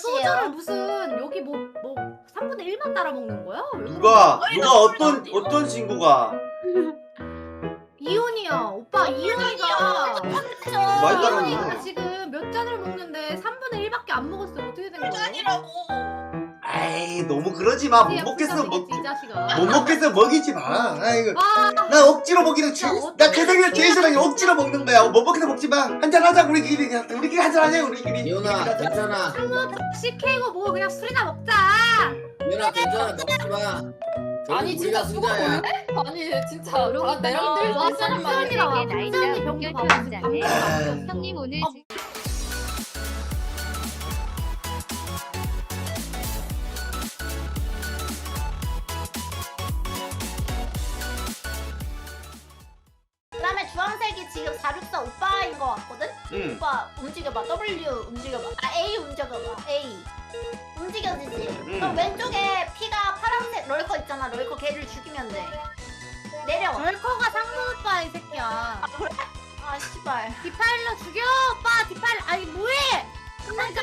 소주를 무슨 여기 뭐 뭐 3분의 1만 따라 먹는 거야? 왜 누가 누가 어떤 어떤 친구가 이혼이야 오빠 이혼이가 많이 따라 이혼이가 먹어. 지금 몇 잔을 먹는데 3분의 1밖에 안 먹었어 어떻게 된 거야? 짠이라고. 에이 너무 그러지 마. 못 그냥 먹겠어 먹 부자되겠지, 이 자식아. 못 먹겠어 먹이지 마. 아이고. 와. 나 억지로 먹기는 주, 나 개생일 제일 싫어 억지로 먹는 거야. 못 먹겠어 먹지 마. 한잔 하자 우리끼리 우리끼리 한잔 하자 우리끼리. 이혼아 괜찮아. 시키고 뭐 그냥 술이나 먹자. 이혼아 괜찮아. 먹지 마. 아니, 진짜 승자야. 아니 진짜 다 내랑 늘와 사람 말이야. 짠이 병도. 아, 형님 오늘 어, 그다음에 지금 464 오빠인 거 같거든? 응. 오빠 움직여봐. W 움직여봐. 아 A 움직여봐. A. 움직여지지? 그럼 왼쪽에 피가 파란색 럴커 있잖아. 럴커 걔를 죽이면 돼. 내려 럴커가 상무 오빠 이 새끼야. 아 씨발. 디파일러 죽여 오빠. 디파일러. 아니 뭐해? 그러니까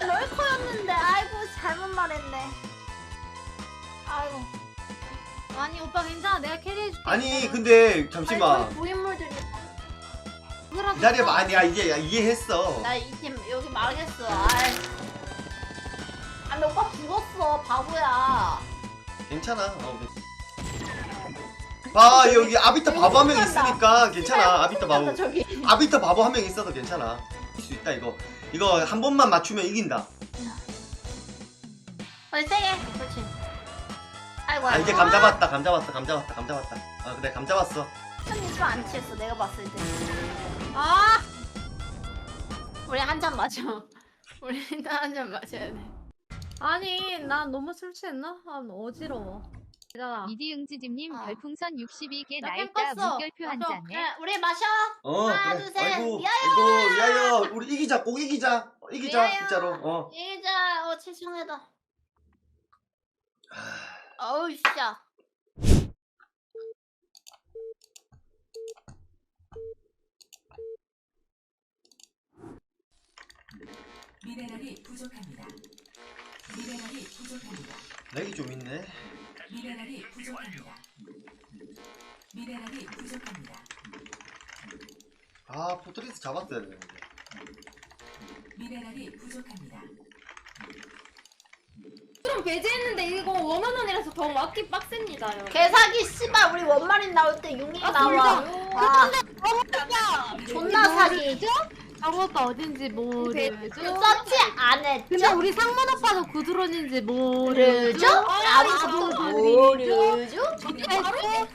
럴커였는데. 아이고 잘못 말했네. 아이고 아니 오빠 괜찮아. 내가 캐리해줄게. 아니 근데 아니 잠시만 고인물들이 기다려봐. 아니야 이제 야, 이해했어. 나이팀 여기 망했어. 아이. 아 근데 오빠 죽었어. 바보야. 괜찮아. 어, 괜- 봐 여기 아비타 바보 한 명 있으니까 괜찮아. 아비타 바보. 저기. 아비타 바보 한 명 있어도 괜찮아. 이길 수 있다 이거. 이거 한 번만 맞추면 이긴다. 어디 세게. 그렇지 아이고 아 이제 감 잡았다. 감 잡았다. 감 잡았다. 감 잡았다. 아 그래 감 잡았어. 술안 취했어 내가 봤을 때 아 우리 한 잔 마셔 우리 일단 한 잔 마셔야 돼 아니 난 너무 술 취했나? 아 어지러워 기다려 이디응지집님 아. 별풍선 62개 나 나있다 캔 껐어. 물결표 한 맞아. 잔에 그래 우리 마셔 어 하나, 그래. 둘, 셋. 아이고 야야! 야야 우리 이기자 꼭 이기자. 어, 이기자 야야! 진짜로. 어. 이자 어 칠성해다 어우 씨야 미네랄이 부족합니다. 미네랄이 부족합니다. 렉이 좀 있네. 미네랄이 부족합니다. 미네랄이 부족합니다. 아 포트리스 잡았어야 되는데. 미네랄이 부족합니다. 좀 배제했는데 이거 원만 원이라서 더 맞기 빡셉니다. 여러분. 개사기 씨발 우리 원마린 나올 때 융이 나와 아 존나 사기 상무 오빠 어딘지 모르죠? 서치 안 근데 했죠? 우리 상문 오빠도 구드론인지 모르죠? 모르죠? 아무도 모르죠? 좋겠어? 아군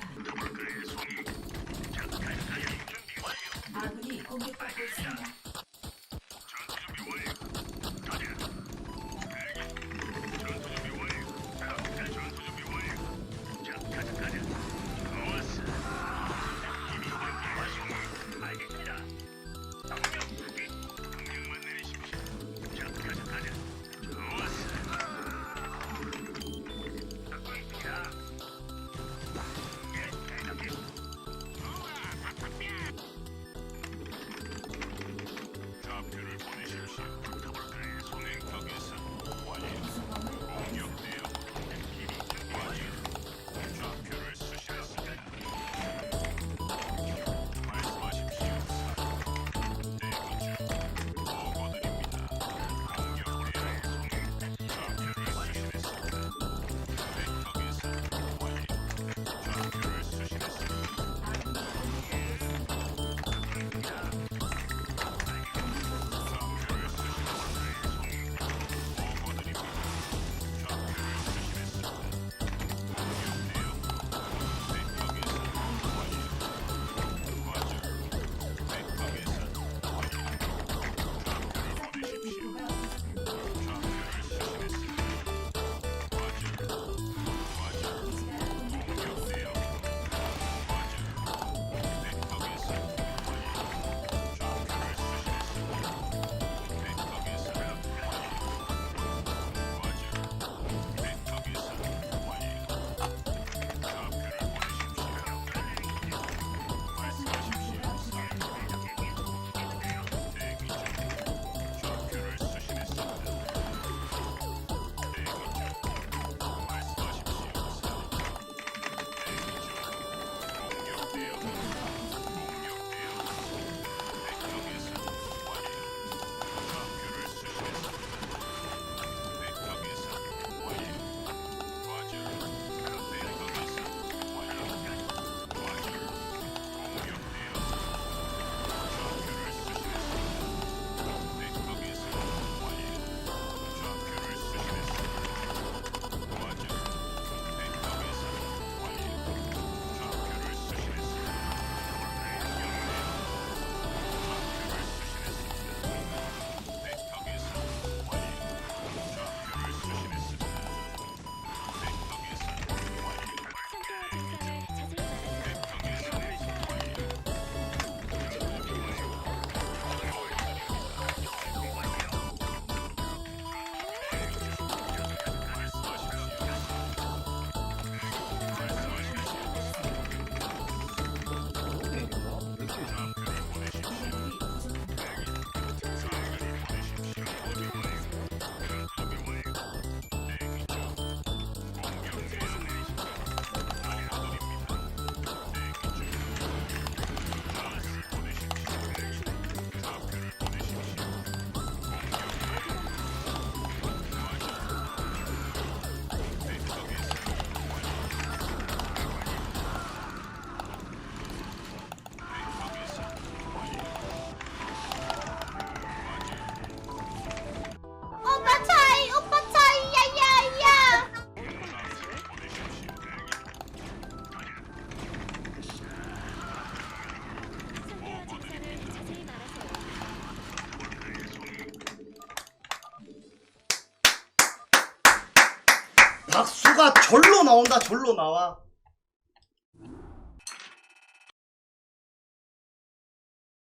박수가 절로 나온다 절로 나와.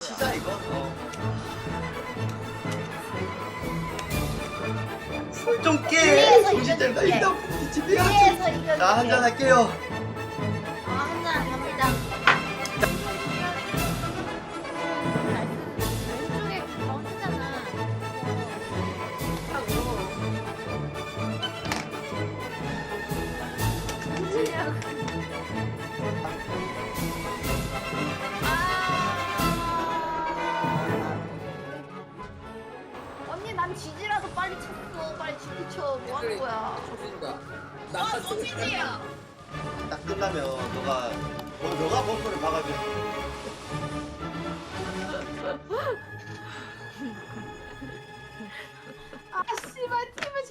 치자 이거? 어. 술좀깨. 위에서 정신 이겨줄게. 일단 집에 이거 자 한잔 할게요 나갔어. 딱 끝나면 너가 뭐 너가 버퍼를 박아줘 아 씨발 팀을